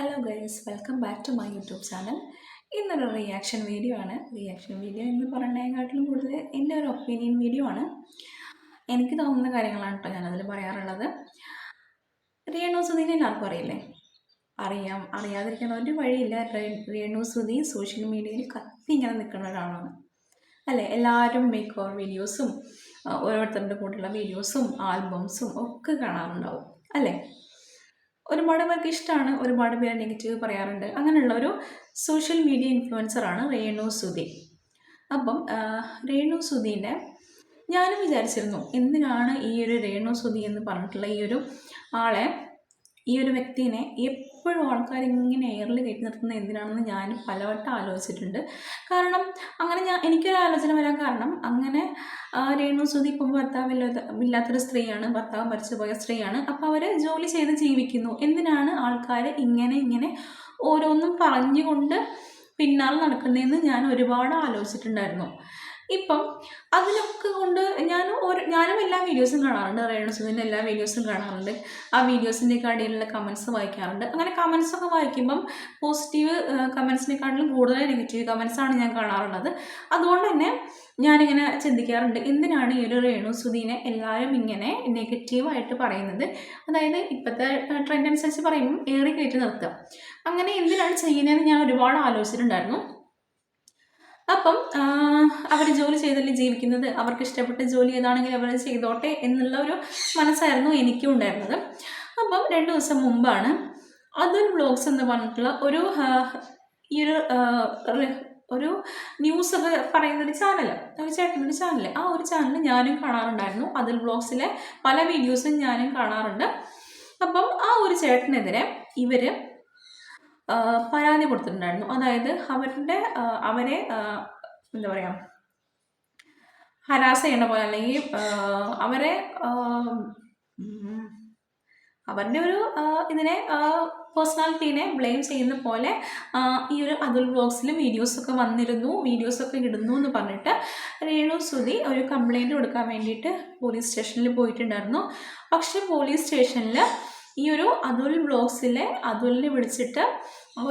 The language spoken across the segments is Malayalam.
Hello guys welcome back to my YouTube channel ഇന്നൊരു റിയാക്ഷൻ വീഡിയോ ആണ്. റിയാക്ഷൻ വീഡിയോ എന്ന് പറയുന്നതിനെക്കാട്ടിലും കൂടുതൽ എന്റെ ഒരു ഒപ്പീനിയൻ വീഡിയോ ആണ്. എനിക്ക് തോന്നുന്ന കാര്യങ്ങളാണ് കേട്ടോ ഞാനതിൽ പറയാറുള്ളത്. രേണു സുധീനെ എല്ലാവർക്കും അറിയില്ലേ? അറിയാം അറിയാതിരിക്കാൻ ഒരു വഴിയില്ല റിയണോ സുധി സോഷ്യൽ മീഡിയയിൽ കത്തി ഇങ്ങനെ നിൽക്കുന്ന ഒരാളാണ്. അല്ലേ? എല്ലാവരും മേക്ക് ഓവർ വീഡിയോസും ഓരോരുത്തരുടെ കൂടെയുള്ള വീഡിയോസും ആൽബംസും ഒക്കെ കാണാറുണ്ടാവും. അല്ലേ? ഒരുപാട് പേർക്ക് ഇഷ്ടമാണ് ഒരുപാട് പേര് നെഗറ്റീവ് പറയാറുണ്ട്. അങ്ങനെയുള്ള ഒരു സോഷ്യൽ മീഡിയ ഇൻഫ്ലുവൻസറാണ് രേണു സുധി. അപ്പം രേണു സുധീന്റെ ഞാനും വിചാരിച്ചിരുന്നു എന്തിനാണ് ഈ ഒരു രേണു സുധി എന്ന് പറഞ്ഞിട്ടുള്ള ഈ ഒരു ആളെ ഈ ഒരു വ്യക്തിനെ എപ്പോഴും ആൾക്കാർ ഇങ്ങനെ എയറിൽ കയറ്റി നിർത്തുന്നത് എന്തിനാണെന്ന് ഞാൻ പലവട്ടം ആലോചിച്ചിട്ടുണ്ട്. കാരണം അങ്ങനെ ഞാൻ എനിക്കൊരു ആലോചന വരാൻ കാരണം അങ്ങനെ രേണു സുതി ഇപ്പം ഭർത്താവില്ലാത്ത ഇല്ലാത്തൊരു സ്ത്രീയാണ് ഭർത്താവ് മരിച്ചു പോയ സ്ത്രീയാണ്. അപ്പോൾ അവർ ജോലി ചെയ്ത് ജീവിക്കുന്നു. എന്തിനാണ് ആൾക്കാർ ഇങ്ങനെ ഇങ്ങനെ ഓരോന്നും പറഞ്ഞുകൊണ്ട് പിന്നാലെ നടക്കുന്നതെന്ന് ഞാൻ ഒരുപാട് ആലോചിച്ചിട്ടുണ്ടായിരുന്നു. ഇപ്പം അതിനൊക്കെ കൊണ്ട് ഞാനും എല്ലാ വീഡിയോസും കാണാറുണ്ട്. റേണുസുദിന്റെ എല്ലാ വീഡിയോസും കാണാറുണ്ട്. ആ വീഡിയോസിന്റെയൊക്കെ അടിയിലുള്ള കമൻസ് വായിക്കാറുണ്ട്. അങ്ങനെ കമൻസ് ഒക്കെ വായിക്കുമ്പം പോസിറ്റീവ് കമൻസിനെക്കാട്ടിലും കൂടുതൽ നെഗറ്റീവ് കമൻസാണ് ഞാൻ കാണാറുള്ളത്. അതുകൊണ്ട് തന്നെ ഞാനിങ്ങനെ ചിന്തിക്കാറുണ്ട് എന്തിനാണ് ഈ ഒരു രേണു സുധീനെ എല്ലാവരും ഇങ്ങനെ നെഗറ്റീവായിട്ട് പറയുന്നത്? അതായത് ഇപ്പോഴത്തെ ട്രെൻഡ് അനുസരിച്ച് പറയുമ്പം ഏറി കയറ്റി നിർത്തുക. അങ്ങനെ എന്തിനാണ് ചെയ്യുന്നതെന്ന് ഞാൻ ഒരുപാട് ആലോചിച്ചിട്ടുണ്ടായിരുന്നു. അപ്പം അവർ ജോലി ചെയ്തല്ലേ ജീവിക്കുന്നത്? അവർക്ക് ഇഷ്ടപ്പെട്ട ജോലി ഏതാണെങ്കിലും അവർ ചെയ്തോട്ടെ എന്നുള്ള ഒരു മനസ്സായിരുന്നു എനിക്കും ഉണ്ടായിരുന്നത്. അപ്പം രണ്ട് ദിവസം മുമ്പാണ് അതുൽ വ്ളോഗ്സ് എന്ന് പറഞ്ഞിട്ടുള്ള ഒരു ഈ ഒരു ഒരു ന്യൂസ് ഒക്കെ പറയുന്ന ഒരു ചാനൽ ഒരു ചേട്ടനൊരു ചാനൽ ആ ഒരു ചാനൽ ഞാനും കാണാറുണ്ടായിരുന്നു. അതിൽ വ്ളോഗ്സിലെ പല വീഡിയോസും ഞാനും കാണാറുണ്ട്. അപ്പം ആ ഒരു ചേട്ടനെതിരെ ഇവർ പരാതി കൊടുത്തിട്ടുണ്ടായിരുന്നു. അതായത് അവരുടെ അവരെ എന്താ പറയുക ഹരാസ് ചെയ്യണ പോലെ അല്ലെങ്കിൽ അവരെ അവരുടെ ഒരു ഇതിനെ പേഴ്സണാലിറ്റീനെ ബ്ലെയിം ചെയ്യുന്ന പോലെ ഈ ഒരു അതുൽ വ്ളോഗ്സിലും വീഡിയോസൊക്കെ വന്നിരുന്നു. വീഡിയോസൊക്കെ ഇടുന്നു എന്ന് പറഞ്ഞിട്ട് രേണു സുധി ഒരു കംപ്ലൈന്റ് കൊടുക്കാൻ വേണ്ടിയിട്ട് പോലീസ് സ്റ്റേഷനിൽ പോയിട്ടുണ്ടായിരുന്നു. പക്ഷേ പോലീസ് സ്റ്റേഷനിൽ ഈ ഒരു അതുൽ വ്ളോഗ്സിലെ അതുലിനെ വിളിച്ചിട്ട്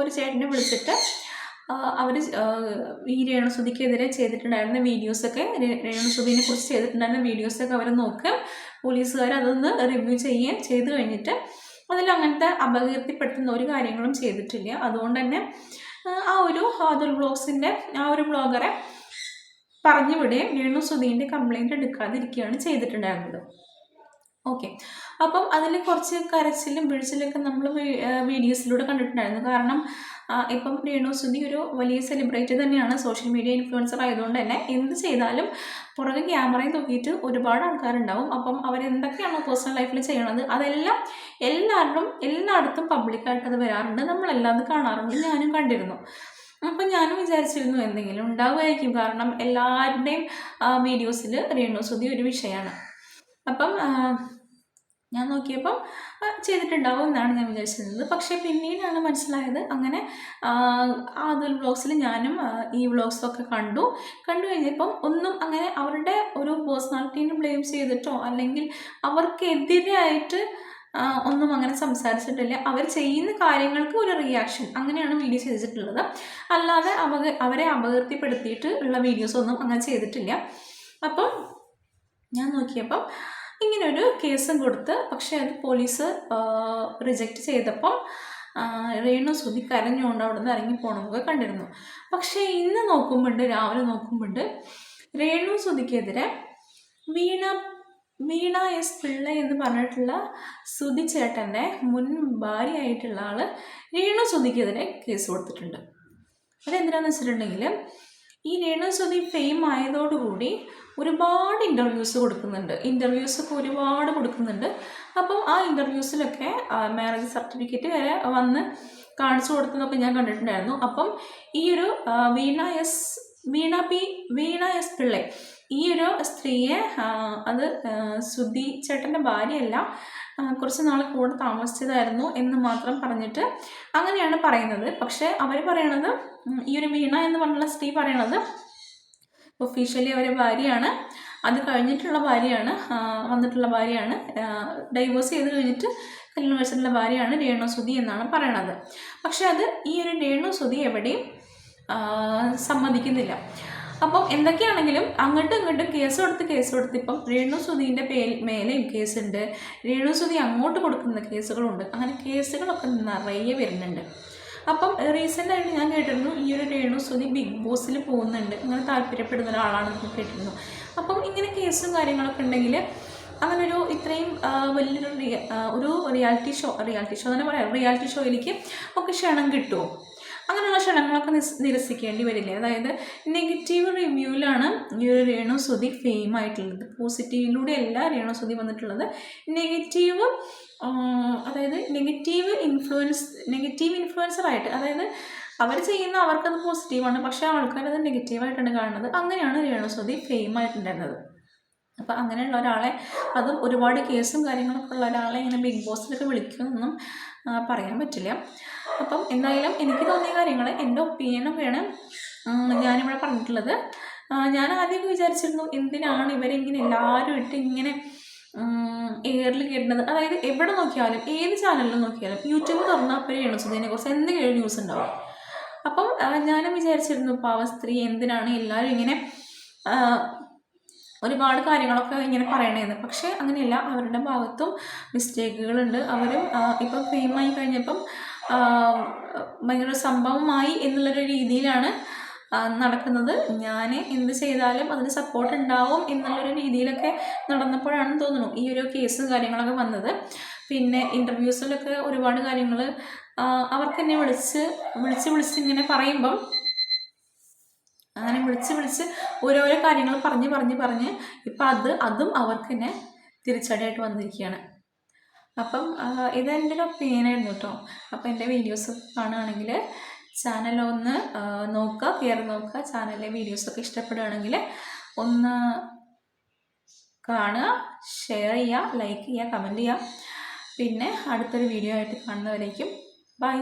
ഒരു ചേട്ടനെ വിളിച്ചിട്ട് അവർ ഈ രേണുസുതിക്കെതിരെ ചെയ്തിട്ടുണ്ടായിരുന്ന വീഡിയോസൊക്കെ രേണുസുതിനെ കുറിച്ച് ചെയ്തിട്ടുണ്ടായിരുന്ന വീഡിയോസൊക്കെ അവർ നോക്കുക പോലീസുകാർ അതൊന്ന് റിവ്യൂ ചെയ്യുകയും ചെയ്തു കഴിഞ്ഞിട്ട് അതിൽ അങ്ങനത്തെ അപകീർത്തിപ്പെടുത്തുന്ന ഒരു കാര്യങ്ങളും ചെയ്തിട്ടില്ല. അതുകൊണ്ട് തന്നെ ആ, ഒരു ഹാദുൽ ബ്ലോഗ്സിന്റെ ആ ഒരു ബ്ലോഗറെ പറഞ്ഞു വിടുകയും രേണു എടുക്കാതിരിക്കുകയാണ് ചെയ്തിട്ടുണ്ടായിരുന്നത്. ഓക്കെ അപ്പം അതിൽ കുറച്ച് കരച്ചിലും പിഴിച്ചിലൊക്കെ നമ്മൾ വീഡിയോസിലൂടെ കണ്ടിട്ടുണ്ടായിരുന്നു. കാരണം ഇപ്പം രേണു സുധി ഒരു വലിയ സെലിബ്രിറ്റി തന്നെയാണ്. സോഷ്യൽ മീഡിയ ഇൻഫ്ലുവൻസർ ആയതുകൊണ്ട് തന്നെ എന്ത് ചെയ്താലും പുറകെ ക്യാമറയും തൂക്കിയിട്ട് ഒരുപാട് ആൾക്കാരുണ്ടാവും. അപ്പം അവരെന്തൊക്കെയാണോ പേഴ്സണൽ ലൈഫിൽ ചെയ്യണത് അതെല്ലാം എല്ലാവരും എല്ലായിടത്തും പബ്ലിക്കായിട്ട് അത് വരാറുണ്ട്. നമ്മളെല്ലാം അത് കാണാറുണ്ട്. ഞാനും കണ്ടിരുന്നു. അപ്പം ഞാനും വിചാരിച്ചിരുന്നു എന്തെങ്കിലും ഉണ്ടാവുമായിരിക്കും. കാരണം എല്ലാവരുടെയും വീഡിയോസിൽ രേണു സുധി ഒരു വിഷയമാണ് അപ്പം ഞാൻ നോക്കിയപ്പം ചെയ്തിട്ടുണ്ടാവും എന്നാണ് ഞാൻ വിചാരിച്ചിരുന്നത്. പക്ഷേ പിന്നീടാണ് മനസ്സിലായത് അങ്ങനെ ആദ്യ വ്ളോഗ്സിൽ ഞാനും ഈ വ്ളോഗ്സൊക്കെ കണ്ടു. കണ്ടു കഴിഞ്ഞപ്പം ഒന്നും അങ്ങനെ അവരുടെ ഒരു പേഴ്സണാലിറ്റീനെ ബ്ലെയിം ചെയ്തിട്ടോ അല്ലെങ്കിൽ അവർക്കെതിരായിട്ട് ഒന്നും അങ്ങനെ സംസാരിച്ചിട്ടില്ല. അവർ ചെയ്യുന്ന കാര്യങ്ങൾക്ക് ഒരു റിയാക്ഷൻ അങ്ങനെയാണ് വീഡിയോ ചെയ്തിട്ടുള്ളത്. അല്ലാതെ അവക അവരെ അപകീർത്തിപ്പെടുത്തിയിട്ട് ഉള്ള വീഡിയോസ് ഒന്നും അങ്ങനെ ചെയ്തിട്ടില്ല. അപ്പം ഞാൻ നോക്കിയപ്പം ഇങ്ങനൊരു കേസും കൊടുത്ത് പക്ഷെ അത് പോലീസ് റിജക്റ്റ് ചെയ്തപ്പം രേണു സുധി കരഞ്ഞുകൊണ്ട് അവിടെ നിന്ന് ഇറങ്ങി പോകണമെന്നൊക്കെ കണ്ടിരുന്നു. പക്ഷേ ഇന്ന് നോക്കുമ്പോണ്ട് രാവിലെ നോക്കുമ്പോണ്ട് രേണു സുധിക്കെതിരെ വീണ വീണ എസ് പിള്ള എന്ന് പറഞ്ഞിട്ടുള്ള സുധി ചേട്ടന്റെ മുൻ ഭാര്യയായിട്ടുള്ള ആൾ രേണു സുധിക്കെതിരെ കേസ് കൊടുത്തിട്ടുണ്ട്. അതെന്തിനാന്ന് വെച്ചിട്ടുണ്ടെങ്കിൽ ഈ രേണു സുധി ഫെയിം ആയതോടുകൂടി ഒരുപാട് ഇന്റർവ്യൂസ് കൊടുക്കുന്നുണ്ട്. ഇന്റർവ്യൂസൊക്കെ ഒരുപാട് കൊടുക്കുന്നുണ്ട്. അപ്പം ആ ഇന്റർവ്യൂസിലൊക്കെ മാരേജ് സർട്ടിഫിക്കറ്റ് വരെ വന്ന് കാണിച്ചു കൊടുത്തതൊക്കെ ഞാൻ കണ്ടിട്ടുണ്ടായിരുന്നു. അപ്പം ഈ ഒരു Veena S Veena P Veena S Pillai. ഈ ഒരു സ്ത്രീയെ അത് സുധി ചേട്ടന്റെ ഭാര്യയല്ല കുറച്ച് നാൾ കൂടെ താമസിച്ചതായിരുന്നു എന്ന് മാത്രം പറഞ്ഞിട്ട് അങ്ങനെയാണ് പറയുന്നത്. പക്ഷേ അവർ പറയണത് ഈ ഒരു വീണ എന്ന് പറഞ്ഞുള്ള സ്ത്രീ പറയണത് ഒഫീഷ്യലി അവരെ ഭാര്യയാണ്. അത് കഴിഞ്ഞിട്ടുള്ള ഭാര്യയാണ് വന്നിട്ടുള്ള ഭാര്യയാണ്. ഡൈവോഴ്സ് ചെയ്ത് കഴിഞ്ഞിട്ട് കല്യാണം കഴിച്ചിട്ടുള്ള ഭാര്യയാണ് രേണു സുധി എന്നാണ് പറയണത്. പക്ഷേ അത് ഈ ഒരു രേണു സുധി എവിടെയും സമ്മതിക്കുന്നില്ല. അപ്പം എന്തൊക്കെയാണെങ്കിലും അങ്ങോട്ടും ഇങ്ങോട്ടും കേസ് കൊടുത്ത് കേസ് കൊടുത്ത് ഇപ്പം രേണു സുധീന്റെ പേ മേലെയും കേസുണ്ട് രേണു സുധി അങ്ങോട്ട് കൊടുക്കുന്ന കേസുകളുണ്ട് അങ്ങനെ കേസുകളൊക്കെ നിറയെ വരുന്നുണ്ട്. അപ്പം റീസെന്റ് ആയിട്ട് ഞാൻ കേട്ടിരുന്നു ഈ ഒരു രേണു സുധി ബിഗ് ബോസിൽ പോകുന്നുണ്ട്. അങ്ങനെ താല്പര്യപ്പെടുന്ന ഒരാളാണെന്ന് കേട്ടിരുന്നു. അപ്പം ഇങ്ങനെ കേസും കാര്യങ്ങളൊക്കെ ഉണ്ടെങ്കിൽ അങ്ങനെ ഒരു ഇത്രയും വലിയൊരു ഒരു റിയാലിറ്റി ഷോ റിയാലിറ്റി ഷോ തന്നെ പറയാം. റിയാലിറ്റി ഷോയിലേക്ക് ഒക്കെ ക്ഷണം കിട്ടുമോ അങ്ങനെയുള്ള ക്ഷണങ്ങളൊക്കെ നിരസിക്കേണ്ടി വരില്ലേ? അതായത് നെഗറ്റീവ് റിവ്യൂവിലാണ് ഈ ഒരു രേണുസുതി ഫെയിം ആയിട്ടുള്ളത്. പോസിറ്റീവിലൂടെ അല്ല രേണുസുതി വന്നിട്ടുള്ളത്. നെഗറ്റീവ് അതായത് നെഗറ്റീവ് ഇൻഫ്ലുവൻസ് നെഗറ്റീവ് ഇൻഫ്ലുവൻസറായിട്ട് അതായത് അവർ ചെയ്യുന്ന അവർക്കത് പോസിറ്റീവാണ് പക്ഷേ ആൾക്കാരത് നെഗറ്റീവായിട്ടാണ് കാണുന്നത്. അങ്ങനെയാണ് രേണുസുതി ഫെയിം ആയിട്ടുണ്ടായിരുന്നത്. അപ്പോൾ അങ്ങനെയുള്ള ഒരാളെ അതും ഒരുപാട് കേസും കാര്യങ്ങളൊക്കെ ഉള്ള ഒരാളെ ഇങ്ങനെ ബിഗ് ബോസിലൊക്കെ വിളിക്കുമെന്നൊന്നും ആ, പറയാൻ പറ്റില്ല. അപ്പം എന്തായാലും എനിക്ക് തോന്നിയ കാര്യങ്ങൾ എന്റെ ഒപ്പീനിയനൊക്കെയാണ് ഞാനിവിടെ പറഞ്ഞിട്ടുള്ളത്. ഞാൻ ആദ്യമൊക്കെ വിചാരിച്ചിരുന്നു എന്തിനാണ് ഇവരിങ്ങനെ എല്ലാവരും ഇട്ട് ഇങ്ങനെ എയറിൽ കേട്ടുന്നത് അതായത് എവിടെ നോക്കിയാലും ഏത് ചാനലിൽ നോക്കിയാലും യൂട്യൂബ് തുറന്നാൽ അപ്പോൾ രേണുസുദിനെ കുറിച്ച് എന്തെങ്കിലും ന്യൂസ് ഉണ്ടാവും? അപ്പം ഞാനും വിചാരിച്ചിരുന്നു പാവ സ്ത്രീ എന്തിനാണ് എല്ലാവരും ഇങ്ങനെ ഒരുപാട് കാര്യങ്ങളൊക്കെ ഇങ്ങനെ പറയണേന്ന്. പക്ഷേ അങ്ങനെയല്ല. അവരുടെ ഭാഗത്തും മിസ്റ്റേക്കുകളുണ്ട്. അവരും ഇപ്പം ഫെയിമായി കഴിഞ്ഞപ്പം ഭയങ്കര സംഭവമായി എന്നുള്ളൊരു രീതിയിലാണ് നടക്കുന്നത്. ഞാൻ എന്ത് ചെയ്താലും അതിന് സപ്പോർട്ട് ഉണ്ടാവും എന്നുള്ളൊരു രീതിയിലൊക്കെ നടന്നപ്പോഴാണ് തോന്നുന്നു ഈ ഒരു കേസും കാര്യങ്ങളൊക്കെ വന്നത്. പിന്നെ ഇന്റർവ്യൂസിലൊക്കെ ഒരുപാട് കാര്യങ്ങൾ അവർക്ക് എന്നെ വിളിച്ച് വിളിച്ച് വിളിച്ച് ഇങ്ങനെ പറയുമ്പം അങ്ങനെ വിളിച്ച് വിളിച്ച് ഓരോരോ കാര്യങ്ങൾ പറഞ്ഞ് പറഞ്ഞ് പറഞ്ഞ് ഇപ്പം അത് അതും അവർക്ക് തന്നെ തിരിച്ചടിയായിട്ട് വന്നിരിക്കുകയാണ് അപ്പം ഇതെന്റെ ഒരു ഒപ്പീനിയനായിരുന്നു കേട്ടോ അപ്പം എന്റെ വീഡിയോസ് കാണുകയാണെങ്കിൽ ചാനൽ ഒന്ന് നോക്കുക കയറി നോക്കുക. ചാനലിലെ വീഡിയോസൊക്കെ ഇഷ്ടപ്പെടുകയാണെങ്കിൽ ഒന്ന് കാണുക ഷെയർ ചെയ്യുക ലൈക്ക് ചെയ്യുക കമന്റ് ചെയ്യുക. പിന്നെ അടുത്തൊരു വീഡിയോ ആയിട്ട് കാണുന്നവരേക്കും ബൈ